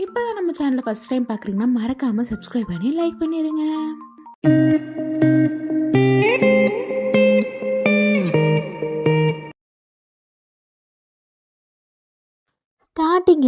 இப்போ நம்ம சேனலை ஃபஸ்ட் டைம் பார்க்குறீங்கன்னா மறக்காமல் சப்ஸ்கிரைப் பண்ணி லைக் பண்ணிடுங்க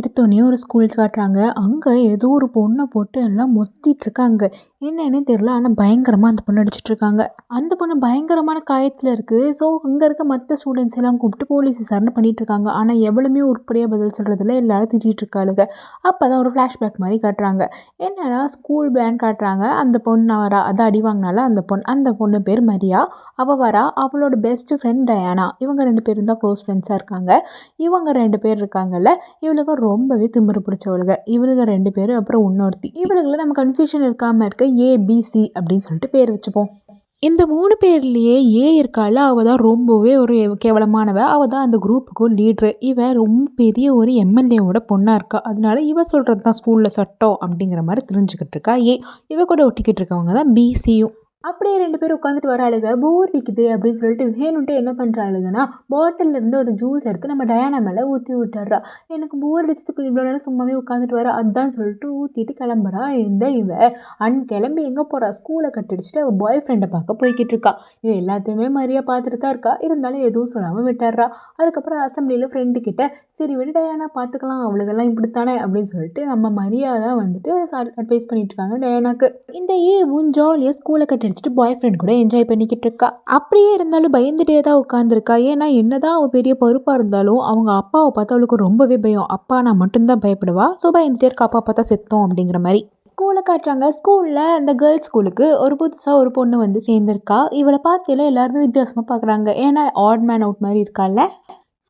எடுத்தோடனே ஒரு ஸ்கூல் காட்டுறாங்க. அங்கே ஏதோ ஒரு பொண்ணை போட்டு எல்லாம் மொத்திட்ருக்காங்க இருக்காங்க. தெரில ஆனால் பயங்கரமாக அந்த பொண்ணு அடிச்சிட்ருக்காங்க அந்த பொண்ணு பயங்கரமான காயத்தில் இருக்குது ஸோ அங்கே இருக்க மற்ற ஸ்டூடெண்ட்ஸ் எல்லாம் கூப்பிட்டு போலீஸ் விசாரணை பண்ணிட்டு இருக்காங்க. ஆனால் எவ்வளவுமே உருப்படியாக பதில் சொல்கிறதில்ல எல்லோரும் திட்டிகிட்டு அப்போ தான் ஒரு ஃப்ளாஷ்பேக் மாதிரி காட்டுறாங்க. என்னன்னா ஸ்கூல் பேன் காட்டுறாங்க. அந்த பொண்ணு வரா. அதை அடி வாங்கினால அந்த பொண்ணு அந்த பொண்ணு பேர் மரியா. அவள் வரா. அவளோட பெஸ்ட் ஃப்ரெண்ட் டயானா. இவங்க ரெண்டு பேரும் தான் க்ளோஸ் ஃப்ரெண்ட்ஸாக இருக்காங்க. இவங்க ரெண்டு பேர் இருக்காங்கல்ல. இவளுக்கு ரொம்பவே திமிரு பிடிச்சவளுங்க. இவளுங்க ரெண்டு பேரும் அப்புறம் இன்னொருத்தி. இவளுங்களை நம்ம கன்ஃபியூஷன் இருக்காமல் இருக்க ஏபிசி அப்படின்னு சொல்லிட்டு பேர் வச்சுப்போம். இந்த மூணு பேர்லேயே ஏ இருக்காள் அவள் தான் ரொம்பவே ஒரு கேவலமானவ. அவள் தான் அந்த குரூப்புக்கும் லீட்ரு இவன் ரொம்ப பெரிய ஒரு எம்எல்ஏவோட பொண்ணாக இருக்கா. அதனால இவ சொல்கிறது தான் ஸ்கூலில் சட்டம் அப்படிங்கிற மாதிரி தெரிஞ்சுக்கிட்டு இருக்கா ஏ இவ கூட ஒட்டிக்கிட்டு இருக்கவங்க தான் பிசியும் அப்படியே ரெண்டு பேரும் உட்காந்துட்டு வராளுங்க போர் அடிக்குது அப்படின்னு சொல்லிட்டு வேணுன்ட்டு என்ன பண்ணுறாளுங்கன்னா பாட்டிலேருந்து ஒரு ஜூஸ் எடுத்து நம்ம டயானா மேலே ஊற்றி விட்டுறா எனக்கு போர் அடிச்சதுக்கு இவ்வளோ நேரம் சும்மாவே உட்காந்துட்டு வர. அதான் சொல்லிட்டு ஊற்றிட்டு கிளம்புறா. இந்த இவ அன் கிளம்பி எங்கே போகிறா ஸ்கூலை கட்டடிச்சுட்டு அவள் பாய் ஃப்ரெண்டை பார்க்க போய்கிட்டு இருக்கா. இது எல்லாத்தையுமே மாதிரியா பார்த்துட்டு தான் இருக்கா. இருந்தாலும் எதுவும் சொல்லாமல் விட்டுறா அதுக்கப்புறம் அசம்பிளியில் ஃப்ரெண்டு கிட்ட சரி விட டயானா பார்த்துக்கலாம். அவளுக்கெல்லாம் இப்படித்தானே அப்படின்னு சொல்லிட்டு நம்ம மரியாதை வந்துட்டு அட்வைஸ் பண்ணிட்டு இருக்காங்க டயானாக்கு. இந்த ஏவும் ஜாலியாக ஸ்கூலை நினச்சிட்டு பாய் ஃப்ரெண்ட் கூட என்ஜாய் பண்ணிக்கிட்டு இருக்கா அப்படியே இருந்தாலும் பயந்துட்டே தான் உட்காந்துருக்கா ஏன்னா என்னதான் அவள் பெரிய பொறுப்பாக இருந்தாலும் அவங்க அப்பாவை பார்த்து அவளுக்கு ரொம்பவே பயம். அப்பா நான் மட்டும்தான் பயப்படுவா? ஸோ பயந்துட்டே இருக்கா. அப்பா பார்த்தா செத்தோம் அப்படிங்கிற மாதிரி. ஸ்கூலை காட்டுறாங்க. ஸ்கூலில் அந்த கேர்ள்ஸ் ஸ்கூலுக்கு ஒரு புதுசாக ஒரு பொண்ணு வந்து சேர்ந்துருக்கா. இவளை பார்த்துல எல்லாருமே வித்தியாசமாக பார்க்குறாங்க. ஏன்னா ஆட் மேன் அவுட் மாதிரி இருக்கால்ல?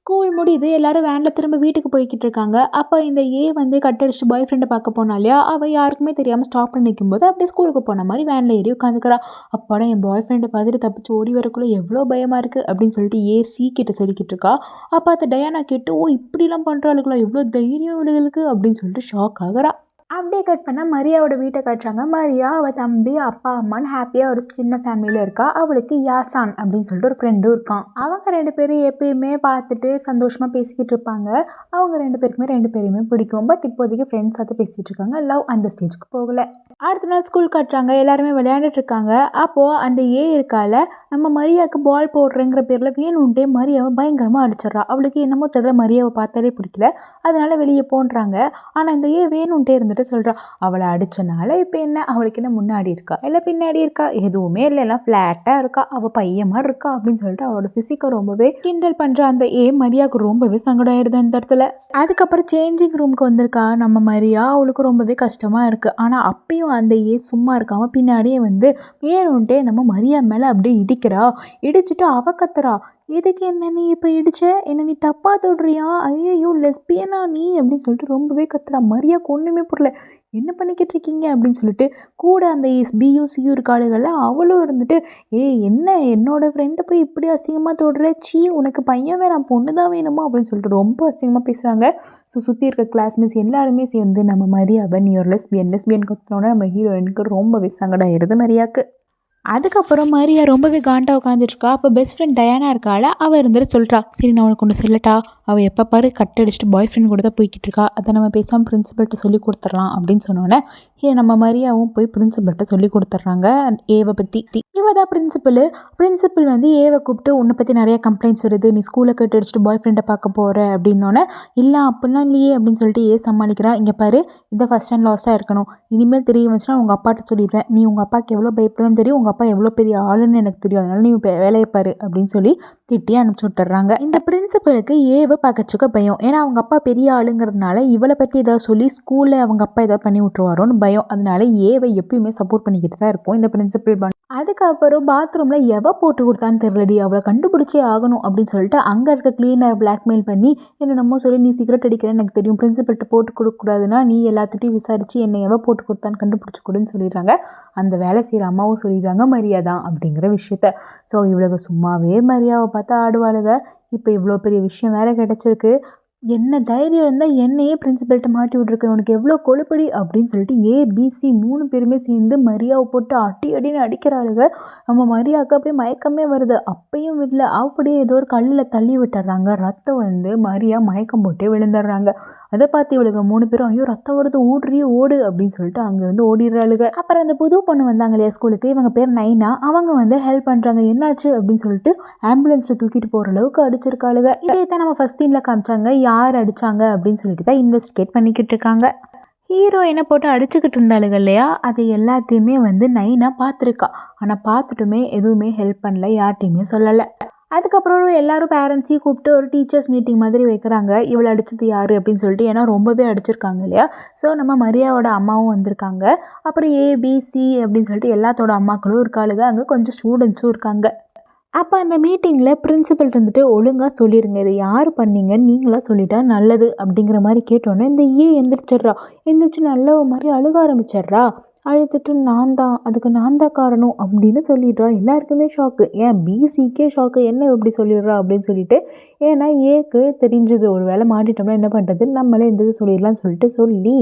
ஸ்கூல் முடியுது எல்லாரும் வேனில் திரும்ப வீட்டுக்கு போய்கிட்டு இருக்காங்க. அப்போ இந்த ஏ வந்து கட்டடிச்சு பாய் ஃப்ரெண்டை பார்க்க போனா இல்லையா? அவள் யாருக்குமே தெரியாமல் ஸ்டாப் பண்ணி நிற்கும்போது அப்படியே ஸ்கூலுக்கு போன மாதிரி வேனில் ஏறி உட்காந்துக்கிறா. அப்பாடா என் பாய் ஃப்ரெண்டை பார்த்துட்டு தப்பிச்சு ஓடி வரக்குள்ளே எவ்வளோ பயமாக இருக்குது அப்படின்னு சொல்லிட்டு ஏ சி கிட்ட சொல்லிக்கிட்டு இருக்கா. அப்போ அதை டயானா கேட்டு ஓ இப்படிலாம் பண்ணுறாளுங்களா எவ்வளோ தைரியம் இவளுகளுக்கு? அப்படின்னு சொல்லிட்டு ஷாக் ஆகுறா. அப்படியே கட் பண்ணால் மரியாவோட வீட்டை காட்டுறாங்க. மரியா அவள் தம்பி அப்பா அம்மான்னு ஹாப்பியாக ஒரு சின்ன ஃபேமிலியில் இருக்கா. அவளுக்கு யாசான் அப்படின்னு சொல்லிட்டு ஒரு ஃப்ரெண்டும் இருக்கான். அவங்க ரெண்டு பேரும் எப்பயுமே பார்த்துட்டு சந்தோஷமாக பேசிக்கிட்டு இருப்பாங்க. அவங்க ரெண்டு பேருக்குமே ரெண்டு பேருமே பிடிக்கும். பட் இப்போதைக்கு ஃப்ரெண்ட்ஸ் பார்த்து பேசிகிட்டு இருக்காங்க. லவ் அந்த ஸ்டேஜுக்கு போகல. அடுத்த நாள் ஸ்கூல் காட்டுறாங்க. எல்லாருமே விளையாண்டுட்டு இருக்காங்க. அப்போது அந்த ஏ இருக்கால நம்ம மரியாவுக்கு பால் போடுறேங்கிற பேரில் வேணுன்ட்டே மரியாவை பயங்கரமாக அடிச்சிட்றா. அவளுக்கு என்னமோ தெரியல மரியாவை பார்த்தாலே பிடிக்கல. அதனால வெளியே போன்றாங்க. ஆனால் இந்த ஏ வேணுன்ட்டே வந்துட்டு சொல்கிறா அவளை அடித்தனால இப்போ என்ன? அவளுக்கு என்ன முன்னாடி இருக்கா? இல்லை பின்னாடி இருக்கா? எதுவுமே இல்லை. எல்லாம் ஃப்ளாட்டாக இருக்கா? அவள் பையன் மாதிரி இருக்கா? அப்படின்னு சொல்லிட்டு அவளோட ஃபிசிக்கை ரொம்பவே கிண்டல் பண்ணுற அந்த ஏ மரியாவுக்கு ரொம்பவே சங்கடம் ஆயிடுது அந்த இடத்துல. அதுக்கப்புறம் சேஞ்சிங் ரூமுக்கு வந்திருக்கா. நம்ம மரியா அவளுக்கு ரொம்பவே கஷ்டமாக இருக்குது ஆனால் அப்பயும் அந்த ஏ சும்மா இருக்காமல் பின்னாடியே வந்து வேணுன்ட்டே நம்ம மரியா மேலே அப்படியே இடிக்கிறா? இடிச்சிட்டு அவ கத்துறா. எதுக்கு என்ன நீ இப்போ இடிச்ச? என்ன நீ தப்பாக தொடுறியா ஐயோ லெஸ்பியனா நீ? அப்படின்னு சொல்லிட்டு ரொம்பவே கத்துறா. மரியா ஒன்றுமே புரியல. என்ன பண்ணிக்கிட்டு இருக்கீங்க? அப்படின்னு சொல்லிட்டு கூட அந்த பியூ சியூ இருக்காளுகள்ல அவளும் இருந்துட்டு ஏய் என்ன? என்னோடய ஃப்ரெண்டை போய் இப்படி அசிங்கமாக தொடுற? சீ உனக்கு பையன் வேணாம் பொண்ணு தான் வேணுமா? அப்படின்னு சொல்லிட்டு ரொம்ப அசிங்கமாக பேசுகிறாங்க ஸோ சுற்றி இருக்க கிளாஸ்மேட்ஸ் எல்லாருமே சேர்ந்து நம்ம மரியாவை நீ ஒரு லெஸ்பியன் லெஸ்பியன் கற்றுனோன்னா நம்ம ஹீரோயினுக்கு ரொம்பவே சங்கடம் ஆயிடுது மரியாக்கு. அதுக்கப்புறம் மரியா ரொம்பவே காண்டாக உட்காந்துட்ருக்கா அப்போ பெஸ்ட் ஃப்ரெண்ட் டயானா இருக்காள் அவள் இருந்துட்டு சொல்கிறா சரி நான் உனக்கு ஒன்று சொல்லட்டா. அவள் எப்போ பாரு கட் அடிச்சுட்டு பாய் ஃப்ரெண்ட் கூட தான் போய்கிட்டு இருக்கா. அதை நம்ம பேசாமல் பிரின்சிபல்கிட்ட சொல்லி கொடுத்துட்லாம் அப்படின்னு சொன்னோன்னே ஏ நம்ம மரியாவும் போய் பிரின்சிபல்கிட்ட சொல்லி கொடுத்துட்றாங்க ஏவை பற்றி இவ தான் பிரின்சிபல் பிரின்சிபல் வந்து ஏவை கூப்பிட்டு உன்னை பற்றி நிறைய கம்ப்ளைண்ட்ஸ் வருது. நீ ஸ்கூலை கட்டு அடிச்சுட்டு பாய் ஃப்ரெண்டை பார்க்க போகிற அப்படின்னோடனே இல்லை அப்படிலாம் இல்லையே அப்படின்னு சொல்லிட்டு ஏ சமாளிக்கிறான் இங்கே பாரு இதை ஃபஸ்ட் அண்ட் லாஸ்ட்டாக இருக்கணும். இனிமேல் தெரிய வந்துச்சுன்னா உங்கள் அப்பாட்ட சொல்லிடுவேன். நீ உங்கள் அப்பாவுக்கு எவ்வளோ பயப்படுவேன்னு தெரியும் உங்கள் அப்பா எவ்வளோ பெரிய ஆளுன்னு எனக்கு தெரியும். அதனால நீ வேலையை பாரு அப்படின்னு சொல்லி திட்டி அனுப்பிச்சி விட்டுறாங்க இந்த பிரின்சிபலுக்கு ஏவை பக்கச்சுக்க பயம். ஏன்னா அவங்க அப்பா பெரிய ஆளுங்கிறதுனால இவளை பற்றி ஏதாவது சொல்லி ஸ்கூலில் அவங்க அப்பா ஏதாவது பண்ணி விட்டுருவாரோன்னு பயம். அதனால ஏவை எப்பயுமே சப்போர்ட் பண்ணிக்கிட்டு தான் இருக்கும். இந்த பிரின்சிபல் அதுக்கப்புறம் பாத்ரூமில் எவ போட்டு கொடுத்தான்னு தெரியலடி. அவளை கண்டுபிடிச்சே ஆகணும் அப்படின்னு சொல்லிட்டு அங்கே இருக்க கிளீனர் பிளாக்மெயில் பண்ணி என்ன நம்ம சொல்லி நீ சிகரெட் அடிக்கிறேன்னு எனக்கு தெரியும். பிரின்சிபல்கிட்ட போட்டு கொடுக்கக்கூடாதுன்னா நீ எல்லாத்துட்டையும் விசாரித்து என்னை எவ போட்டு கொடுத்தான்னு கண்டுபிடிச்சி கொடுன்னு சொல்லிடுறாங்க. அந்த வேலை செய்கிற அம்மாவும் சொல்லிடுறாங்க மரியாதான் அப்படிங்கிற விஷயத்த. ஸோ இவளுக்கு சும்மாவே மரியாவை பார்த்து ஆடுவாளுங்க இப்போ இவ்வளோ பெரிய விஷயம் வேறு கிடச்சிருக்கு. என்ன தைரியம் இருந்தால் என்னையே பிரின்சிபல்கிட்ட மாட்டி விட்ருக்க உனக்கு எவ்வளோ கொழுப்படி அப்படின்னு சொல்லிட்டு ஏபிசி மூணு பேருமே சேர்ந்து மரியாவை போட்டு அடி அடின்னு அடிக்கிறாளுங்க நம்ம மரியாவுக்கு அப்படியே மயக்கமே வருது. அப்பையும் விடல. அப்படியே ஏதோ ஒரு கல்லில் தள்ளி விட்டுறாங்க. ரத்தம் வந்து மரியா மயக்கம் போட்டே விழுந்துடுறாங்க. அதை பார்த்து இவளுக்கு மூணு பேரும் ஐயோ ரத்தம் வருது ஓடுறியே ஓடு அப்படின்னு சொல்லிட்டு அங்கேருந்து ஓடிடுறாளுங்க அப்புறம் அந்த புது பொண்ணு வந்தாங்க இல்லையா ஸ்கூலுக்கு? இவங்க பேர் நைனா. அவங்க வந்து ஹெல்ப் பண்ணுறாங்க என்னாச்சு? அப்படின்னு சொல்லிட்டு ஆம்புலன்ஸில் தூக்கிட்டு போகிற அளவுக்கு அடிச்சிருக்காளுங்க இதே தான் நம்ம ஃபஸ்ட் சீனில் காமிச்சாங்க. யார் அடிச்சாங்க அப்படின்னு சொல்லிட்டு தான் இன்வெஸ்டிகேட் பண்ணிக்கிட்டு இருக்காங்க. ஹீரோயினை போட்டு அடிச்சுக்கிட்டு இருந்தாளுங்க இல்லையா? அது எல்லாத்தையுமே வந்து நைனா பார்த்துருக்கா. ஆனால் பார்த்துட்டுமே எதுவுமே ஹெல்ப் பண்ணல. யார்ட்டையுமே சொல்லலை. அதுக்கப்புறம் எல்லாரும் பேரண்ட்ஸையும் கூப்பிட்டு ஒரு டீச்சர்ஸ் மீட்டிங் மாதிரி வைக்கிறாங்க. இவளை அடிச்சது யார் அப்படின்னு சொல்லிட்டு. ஏன்னா ரொம்பவே அடிச்சிருக்காங்க இல்லையா? ஸோ நம்ம மரியாவோட அம்மாவும் வந்திருக்காங்க. அப்புறம் ஏபிசி அப்படின்னு சொல்லிட்டு எல்லாத்தோட அம்மாக்களும் இருக்காளுங்க. அங்கே கொஞ்சம் ஸ்டூடெண்ட்ஸும் இருக்காங்க. அப்போ அந்த மீட்டிங்கில் பிரின்சிபல் இருந்துட்டு ஒழுங்காக சொல்லிடுங்க இதை யார் பண்ணீங்க நீங்களாக சொல்லிட்டா நல்லது அப்படிங்கிற மாதிரி கேட்டோன்னே இந்த ஏ எந்திரிச்சிட்றா. எந்திரிச்சு நல்ல மாதிரி அழுக ஆரம்பிச்சிட்றா. அழுதுட்டு நான் தான் அதுக்கு நான் தான் காரணம் அப்படின்னு சொல்லிடுறா. எல்லாருக்குமே ஷாக்கு ஏன் பிசிக்கே ஷாக்கு என்ன இப்படி சொல்லிடுறா அப்படின்னு சொல்லிட்டு ஏன்னா ஏக்கு தெரிஞ்சது. ஒரு வேளை மாட்டிட்டோம்னா என்ன பண்ணுறது நம்மளே எந்திரிச்சு சொல்லிடலாம்னு சொல்லிட்டு சொல்லி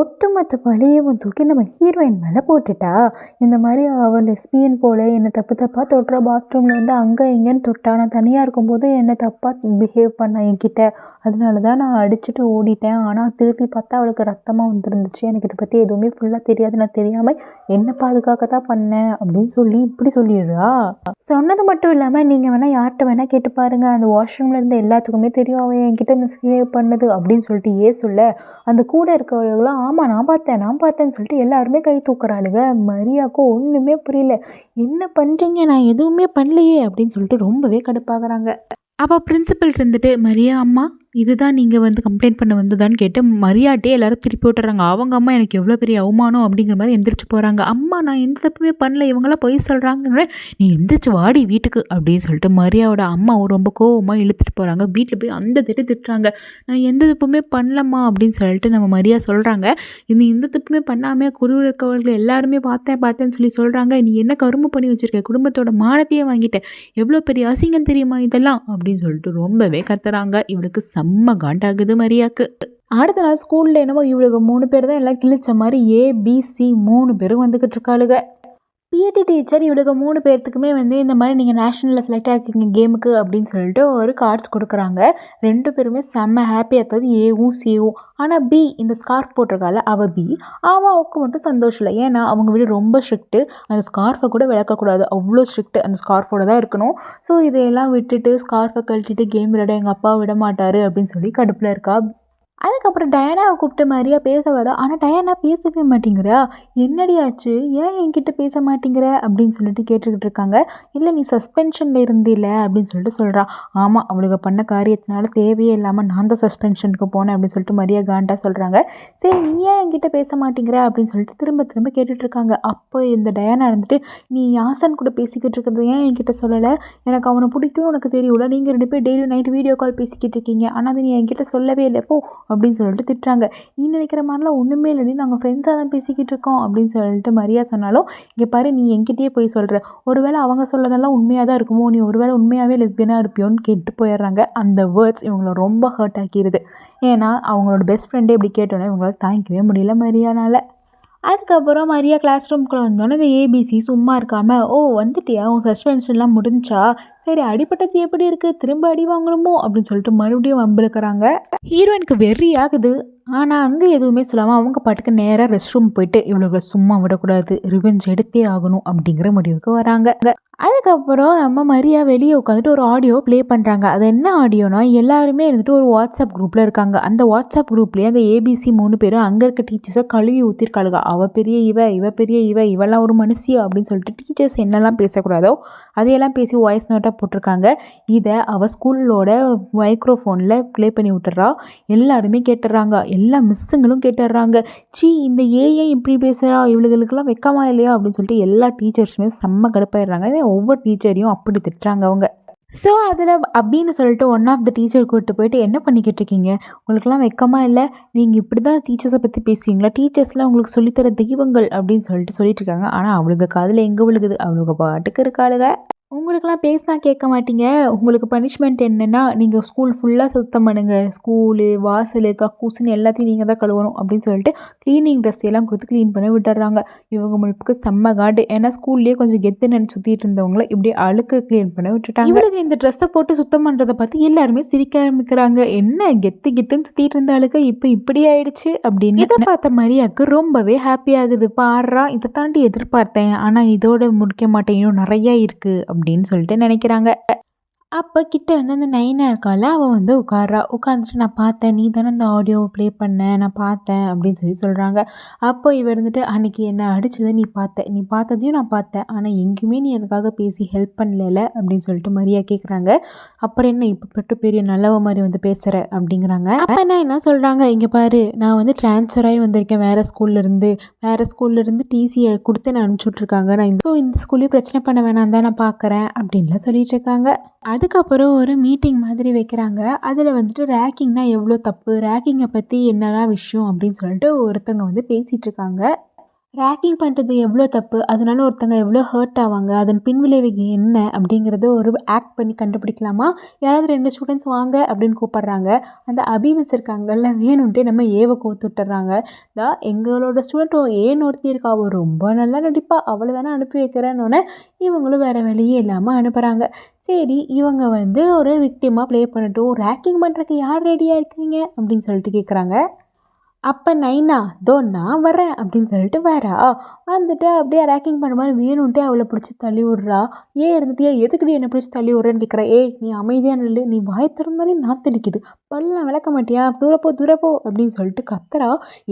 ஒட்டுமொத்த பழியவும் தூக்கி நம்ம ஹீரோயின் மேலே போட்டுட்டா. இந்த மாதிரி அவள் லெஸ்பியன் போல என்னை தப்பு தப்பாக தொட்டுறா பாத்ரூமில் வந்து அங்கே இங்கேன்னு தொட்டா. நான் தனியாக இருக்கும்போது என்னை தப்பாக பிஹேவ் பண்ணா என்கிட்ட. அதனால தான் நான் அடிச்சுட்டு ஓடிட்டேன். ஆனால் திருப்பி பார்த்தா அவளுக்கு ரத்தமாக வந்துருந்துச்சு. எனக்கு இதை பற்றி எதுவுமே ஃபுல்லாக தெரியாது. நான் தெரியாமல் என்ன பாதுகாக்க தான் பண்ணேன் அப்படின்னு சொல்லி இப்படி சொல்லிடுறா. சொன்னது மட்டும் இல்லாமல் நீங்கள் வேணால் யார்கிட்ட வேணால் கேட்டு பாருங்கள் அந்த வாஷ்ரூமில் இருந்த எல்லாத்துக்குமே தெரியும். அவன் என்கிட்ட மிஸ்பிஹேவ் பண்ணது. அப்படின்னு சொல்லிட்டு ஏ சொல்ல அந்த கூட இருக்கவங்களும் ஆமாம் நான் பார்த்தேன் நான் பார்த்தேன்னு சொல்லிட்டு எல்லாருமே கை தூக்குறாளுங்க மரியாக்கும் ஒன்றுமே புரியல. என்ன பண்ணுறீங்க நான் எதுவுமே பண்ணலையே. அப்படின்னு சொல்லிட்டு ரொம்பவே கடுப்பாகிறாங்க. அப்போ பிரின்சிபல் இருந்துட்டு மரியா அம்மா இதுதான் நீங்கள் வந்து கம்ப்ளைண்ட் பண்ண வந்ததான்னு கேட்டு மரியாட்டே எல்லாரும் திருப்பி விட்டுறாங்க. அவங்க அம்மா எனக்கு எவ்வளோ பெரிய அவமானம் அப்படிங்கிற மாதிரி எந்திரிச்சு போகிறாங்க அம்மா நான் எந்த தப்புமே பண்ணல இவங்களாம் பொய் சொல்கிறாங்கன்னு நீ எந்திரிச்சு வாடி வீட்டுக்கு அப்படின்னு சொல்லிட்டு மரியாவோட அம்மா ரொம்ப கோவமாக இழுத்துட்டு போகிறாங்க வீட்டில் போய் அந்த திட்டு திட்டுறாங்க. நான் எந்த தப்புமே பண்ணலம்மா அப்படின்னு சொல்லிட்டு நம்ம மரியா சொல்கிறாங்க நீ எந்த தப்புமே பண்ணாமல் குழுவில் இருக்கவர்கள் எல்லாருமே பார்த்தேன் பார்த்தேன்னு சொல்லி சொல்கிறாங்க நீ என்ன கரும்பு பண்ணி வச்சுருக்க? குடும்பத்தோட மானத்தையே வாங்கிட்டேன் எவ்வளோ பெரிய அசிங்கம் தெரியுமா இதெல்லாம்? அப்படின்னு சொல்லிட்டு ரொம்பவே கத்துறாங்க. இவளுக்கு செம்ம காண்டாகுது மரியாக்கு. அடுத்த நாள் ஸ்கூலில் என்னமோ இவளுக்கு மூணு பேர் தான் எல்லாம் கிழிச்ச மாதிரி ஏபிசி மூணு பேரும் வந்துக்கிட்டு இருக்காளுங்க பிடி டீச்சர் இவளுக்கு மூணு பேர்த்துக்குமே வந்து இந்த மாதிரி நீங்கள் நேஷ்னலில் செலக்ட் ஆகிருக்கீங்க கேமுக்கு அப்படின்னு சொல்லிட்டு ஒரு கார்ட்ஸ் கொடுக்குறாங்க. ரெண்டு பேருமே செம்ம ஹாப்பியாக இருந்தது ஏவும் சேவும் ஆனால் பி இந்த ஸ்கார்ஃப் போட்டிருக்கால அவள் பி அவளுக்கு மட்டும் சந்தோஷம் இல்லை. ஏன்னா அவங்க வீடு ரொம்ப ஸ்ட்ரிக்ட்டு அந்த ஸ்கார்ஃபை கூட விளக்கக்கூடாது அவ்வளோ ஸ்ட்ரிக்ட் அந்த ஸ்கார்ஃபோட தான் இருக்கணும். ஸோ இதையெல்லாம் விட்டுட்டு ஸ்கார்ஃபை கழட்டிட்டு கேம் விளையாட எங்கள் அப்பா விட மாட்டார் அப்படின்னு சொல்லி கடுப்பில் இருக்கா அதுக்கப்புறம் டயானாவை கூப்பிட்டு மாதிரியா பேச வர. ஆனால் டயானா பேசவே மாட்டேங்கிறா. என்னடியாச்சு ஏன் என்கிட்ட பேச மாட்டேங்கிற? அப்படின்னு சொல்லிட்டு கேட்டுக்கிட்டு இருக்காங்க. இல்லை நீ சஸ்பென்ஷனில் இருந்தில்ல? அப்படின்னு சொல்லிட்டு சொல்கிறா ஆமாம் அவளுக்கு பண்ண காரியத்தினால தேவையே இல்லாமல் நான் தான் சஸ்பென்ஷனுக்கு போனேன் அப்படின்னு சொல்லிட்டு மரியா காண்டா சொல்கிறாங்க சரி நீ ஏன் என்கிட்ட பேச மாட்டேங்கிற? அப்படின்னு சொல்லிட்டு திரும்ப திரும்ப கேட்டுட்டு இருக்காங்க. அப்போ இந்த டயானா இருந்துட்டு நீ யாசன் கூட பேசிக்கிட்டு இருக்கிறது ஏன் என்கிட்ட சொல்லலை? எனக்கு அவனை பிடிக்கும் உனக்கு தெரியும்ல. நீங்கள் ரெண்டு பேர் டெய்லி நைட் வீடியோ கால் பேசிக்கிட்டு இருக்கீங்க. ஆனால் அது நீ என்கிட்ட சொல்லவே இல்லை. போ அப்படின்னு சொல்லிட்டு திட்டுறாங்க. நீ நினைக்கிற மாதிரிலாம் ஒன்றுமே இல்லைன்னு நாங்கள் ஃப்ரெண்ட்ஸாக தான் பேசிக்கிட்டு இருக்கோம் அப்படின்னு சொல்லிட்டு மரியா சொன்னாலும் இங்கே பாரு நீ என்கிட்டயே போய் சொல்கிற ஒருவேளை அவங்க சொல்லதெல்லாம் உண்மையாக தான் இருக்குமோ நீ ஒருவேளை உண்மையாகவே லெஸ்பியனாக இருப்பியோன்னு கேட்டு போயிடுறாங்க. அந்த வேர்ட்ஸ் இவங்கள ரொம்ப ஹர்ட் ஆக்கிடுது ஏன்னா அவங்களோட பெஸ்ட் ஃப்ரெண்டே இப்படி கேட்டோன்னே இவங்களால் தாங்கிக்கவே முடியல மரியானால். அதுக்கப்புறம் மரியா கிளாஸ் ரூம்குள்ளே வந்தோடனே இந்த ஏபிசி சும்மா இருக்காமல் ஓ வந்துட்டியா? உன் சஸ்பென்ஷன்லாம் முடிஞ்சா? சரி அடிப்பட்டது எப்படி இருக்குது திரும்ப அடி வாங்கணுமோ? அப்படின்னு சொல்லிட்டு மறுபடியும் வம்பிழுக்கிறாங்க. ஹீரோயினுக்கு வெறி ஆகுது. ஆனால் அங்கே எதுவுமே சொல்லாமல் அவங்க பாட்டுக்கு நேராக ரெஸ்ட் ரூம் போயிட்டு இவ்வளோ சும்மா விடக்கூடாது. ரிவெஞ்ச் எடுத்தே ஆகணும் அப்படிங்கிற முடிவுக்கு வராங்க. அதுக்கப்புறம் நம்ம மரியா வெளியே உட்காந்துட்டு ஒரு ஆடியோ ப்ளே பண்ணுறாங்க அது என்ன ஆடியோனா எல்லாருமே இருந்துட்டு ஒரு வாட்ஸ்அப் குரூப்பில் இருக்காங்க. அந்த வாட்ஸ்அப் குரூப்லேயே அந்த ஏபிசி மூணு பேரும் அங்கே இருக்க டீச்சர்ஸை கழுவி ஊற்றிருக்காளுங்க அவள் பெரிய இவ இவ பெரிய இவ இவெல்லாம் ஒரு மனுஷியா அப்படின்னு சொல்லிட்டு டீச்சர்ஸ் என்னெல்லாம் பேசக்கூடாதோ அதையெல்லாம் பேசி வாய்ஸ் நோட்டாக போட்டிருக்காங்க. இதை அவள் ஸ்கூலோட மைக்ரோஃபோனில் ப்ளே பண்ணி விட்டுறா. எல்லாருமே கேட்டுடுறாங்க எல்லா மிஸ்ஸுங்களும் கேட்டுடுறாங்க சி இந்த ஏஏ இப்படி பேசுகிறா இவளுகளுக்கெல்லாம் வெக்கமா இல்லையா? அப்படின்னு சொல்லிட்டு எல்லா டீச்சர்ஸுமே செம்ம கடுப்பாயிடுறாங்க. ஒவ்வொரு டீச்சரையும் அப்படி திட்டுறாங்க அவங்க. ஸோ அதில் அப்படின்னு சொல்லிட்டு ஒன் ஆஃப் த டீச்சர் கூப்பிட்டு போயிட்டு என்ன பண்ணிக்கிட்டு இருக்கீங்க? உங்களுக்குலாம் வெக்கமாக இல்லை? நீங்கள் இப்படி தான் டீச்சர்ஸை பற்றி பேசுவீங்களா? டீச்சர்ஸ்லாம் உங்களுக்கு சொல்லித்தர தெய்வங்கள் அப்படின்னு சொல்லிட்டு சொல்லிட்டு இருக்காங்க. ஆனால் அவளுக்கு காதில் எங்கே விழுகுது? அவளுக்கு பாட்டுக்கு இருக்காளுங்க. உங்களுக்கெல்லாம் பேசினா கேட்க மாட்டீங்க. உங்களுக்கு பனிஷ்மெண்ட் என்னென்னா நீங்கள் ஸ்கூல் ஃபுல்லாக சுத்தம் பண்ணுங்கள் ஸ்கூலு வாசல் கக்கூசுன்னு எல்லாத்தையும் நீங்கள் தான் கழுவணும் அப்படின்னு சொல்லிட்டு க்ளீனிங் ட்ரெஸ் எல்லாம் கொடுத்து க்ளீன் பண்ண விட்டுறாங்க. இவங்க முழுப்புக்கு செம்ம காடு. ஏன்னா ஸ்கூல்லேயே கொஞ்சம் கெத்து நினச்சி சுற்றிட்டு இருந்தவங்கள இப்படி அழுக்கு க்ளீன் பண்ண விட்டுட்டாங்க. இவளுக்கு இந்த ட்ரெஸ்ஸை போட்டு சுத்தம் பண்ணுறதை பார்த்து எல்லாருமே சிரிக்க ஆரம்பிக்கிறாங்க. என்ன கெத்து கெத்துன்னு சுற்றிட்டு இருந்த அழுக்க இப்போ இப்படி ஆயிடுச்சு அப்படின்னு எதிர்பார்த்த மரியாக்கு ரொம்பவே ஹாப்பி ஆகுது. பாடுறா இதை தாண்டி எதிர்பார்த்தேன். ஆனால் இதோட முடிக்க மாட்டேன். இன்னும் நிறையா இருக்குது அப்படின்னு. அப்படின்னு சொல்லிட்டு நினைக்கிறாங்க. அப்போ கிட்ட வந்து அந்த நைனா இருக்கால அவள் வந்து உட்கார்றா. உட்காந்துட்டு நான் பார்த்தேன். நீ தானே அந்த ஆடியோவை ப்ளே பண்ண. நான் பார்த்தேன். அப்படின்னு சொல்லி சொல்கிறாங்க அப்போ இவ இருந்துட்டு அன்றைக்கி என்ன அடித்ததை நீ பார்த்த. நீ பார்த்ததையும் நான் பார்த்தேன். ஆனால் எங்கேயுமே நீ எனக்காக பேசி ஹெல்ப் பண்ணல அப்படின்னு சொல்லிட்டு மரியா கேட்குறாங்க அப்புறம் என்ன? இப்போ பட்டு பெரிய நல்லவ மாதிரி வந்து பேசுகிற அப்படிங்கிறாங்க. அப்போ என்ன என்ன சொல்கிறாங்க இங்கே பாரு. நான் வந்து ட்ரான்ஸ்ஃபர் ஆகி வந்திருக்கேன். வேறு ஸ்கூல்லேருந்து வேறு ஸ்கூல்லேருந்து டிசியை கொடுத்து நான் அனுப்பிச்சுட்ருக்காங்க நான் ஸோ இந்த ஸ்கூல்லேயும் பிரச்சனை பண்ண வேணாம் தான் நான் பார்க்குறேன் அப்படின்லாம் சொல்லிட்டு இருக்காங்க. அதுக்கப்புறம் ஒரு மீட்டிங் மாதிரி வைக்கிறாங்க. அதில் வந்துட்டு ரேக்கிங்னா எவ்வளோ தப்பு? ரேக்கிங்கை பற்றி என்னெல்லாம் விஷயம்? அப்படின்னு சொல்லிட்டு ஒருத்தவங்க வந்து பேசிகிட்டு இருக்காங்க. ரேக்கிங் பண்ணுறது எவ்வளோ தப்பு? அதனால ஒருத்தங்க எவ்வளோ ஹர்ட் ஆவாங்க? அதன் பின்விளைவுகள் என்ன? அப்படிங்கிறத ஒரு ஆக்ட் பண்ணி கண்டுபிடிக்கலாமா? யாராவது ரெண்டு ஸ்டூடெண்ட்ஸ் வாங்க அப்படின்னு கூப்பிட்றாங்க. அந்த அபி மிஸ் இருக்காங்கல்ல வேணும்ட்டே நம்ம ஏவை கோத்து விட்டுறாங்க தா எங்களோட ஸ்டூடெண்ட் ஏன் ஒருத்தி இருக்கா? அவள் ரொம்ப நல்லா நடிப்பா. அவளை வேணால் அனுப்பி வைக்கிறேன்னொன்னே இவங்களும் வேறு வழியே இல்லாமல் அனுப்புகிறாங்க சரி இவங்க வந்து ஒரு விக்டிமாக ப்ளே பண்ணட்டும். ரேக்கிங் பண்ணுறக்கு யார் ரெடியாக இருக்கீங்க? அப்படின்னு சொல்லிட்டு கேட்குறாங்க அப்போ நைனா தோ நான் வரேன் அப்படின்னு சொல்லிட்டு வரா. வந்துட்டு அப்படியே ரேக்கிங் பண்ண மாதிரி வேணும்ன்ட்டு அவளை பிடிச்சி தள்ளி விட்றா. ஏன் இருந்துட்டியா? எதுக்குடி என்னை பிடிச்சி தள்ளி விட்றேன்னு கேட்குறேன் ஏய் நீ அமைதியாக நில்லு. நீ வாய் திறந்தாலே நாத்தடிக்குது பல்லாம் விளக்க மாட்டியா? தூரப்போ தூரப்போ அப்படின்னு சொல்லிட்டு கத்துறா.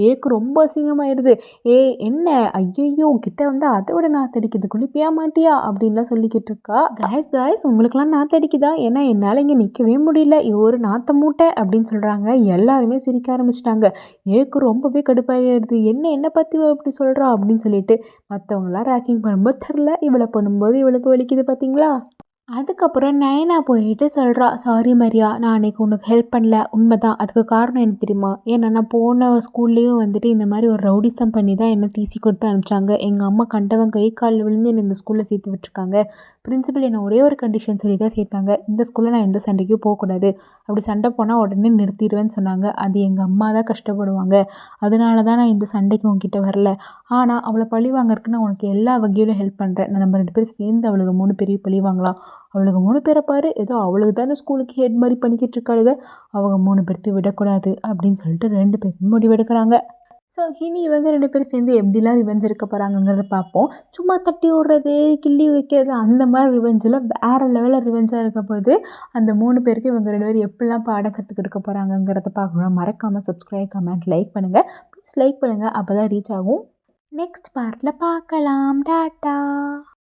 ஏக்கு ரொம்ப அசிங்கமாயிடுது ஏ என்ன? ஐயையோ கிட்ட வந்து அதை விட நாத்தடிக்குது குளிப்பியா மாட்டியா? அப்படின்லாம் சொல்லிக்கிட்டு இருக்கா. காய்ஸ் காய்ஸ் உங்களுக்குலாம் நாத்தடிக்குதா ஏன்னா என்னால் இங்கே நிற்கவே முடியல. ஒரு நாத்த மூட்டை அப்படின்னு சொல்கிறாங்க எல்லாருமே சிரிக்க ஆரம்பிச்சிட்டாங்க. ஏ ஏக்கு ரொம்பவே கடுப்பாகிடுது என்ன என்னை பற்றி அப்படி சொல்கிறா அப்படின்னு சொல்லிட்டு மற்றவங்களாம் ரேக்கிங் பண்ணும்போது தெரில இவளை பண்ணும்போது இவளுக்கு வலிக்குது பார்த்தீங்களா அதுக்கப்புறம் நயனா போயிட்டு சொல்கிறா சாரி மரியா நான் அன்றைக்கி உனக்கு ஹெல்ப் பண்ணல. உண்மை தான் அதுக்கு காரணம் எனக்கு தெரியுமா? ஏன்னா நான் போன ஸ்கூல்லேயும் வந்துட்டு இந்த மாதிரி ஒரு ரவுடிசம் பண்ணி தான் என்னை டிசி கொடுத்து அனுப்பிச்சாங்க. எங்கள் அம்மா கண்டவன் கை காலில் விழுந்து என்னை இந்த ஸ்கூலில் சேர்த்து விட்டுருக்காங்க. பிரின்சிபல் என்னை ஒரே ஒரு கண்டிஷன் சொல்லி தான் சேர்த்தாங்க. இந்த ஸ்கூலில் நான் எந்த சண்டைக்கும் போகக்கூடாது. அப்படி சண்டை போனால் உடனே நிறுத்திடுவேன்னு சொன்னாங்க. அது எங்கள் அம்மா தான் கஷ்டப்படுவாங்க. அதனால தான் நான் இந்த சண்டைக்கு உங்ககிட்ட வரல. ஆனால் அவளை பழி வாங்கறதுக்கு நான் உனக்கு எல்லா வகையிலும் ஹெல்ப் பண்ணுறேன் நான் நம்ம ரெண்டு பேரும் சேர்ந்து அவளுக்கு மூணு பேரையும் பழி வாங்கலாம். அவளுக்கு மூணு பேரை பாரு. ஏதோ அவளுக்கு தான் ஸ்கூலுக்கு ஹெட் மாதிரி பண்ணிக்கிட்டு இருக்காளுங்க அவங்க மூணு பேர்த்தையும் விடக்கூடாது அப்படின்னு சொல்லிட்டு ரெண்டு பேரும் முடிவெடுக்கிறாங்க. ஸோ இனி இவங்க ரெண்டு பேரும் சேர்ந்து எப்படிலாம் ரிவெஞ்ச் இருக்க போகிறாங்கங்கிறத பார்ப்போம். சும்மா தட்டி விட்றது கிள்ளி வைக்கிறது அந்த மாதிரி ரிவெஞ்சில் வேறு லெவலில் ரிவெஞ்சாக இருக்க போது அந்த மூணு பேருக்கு இவங்க ரெண்டு பேரும் எப்படிலாம் பாடம் கற்றுக்கிட்டு போகிறாங்கங்கிறத பார்க்கணும். மறக்காமல் சப்ஸ்கிரைப் கமெண்ட் லைக் பண்ணுங்கள் ப்ளீஸ் லைக் பண்ணுங்கள் அப்போ தான் ரீச் ஆகும் நெக்ஸ்ட் பார்ட்டில் பார்க்கலாம். டாட்டா.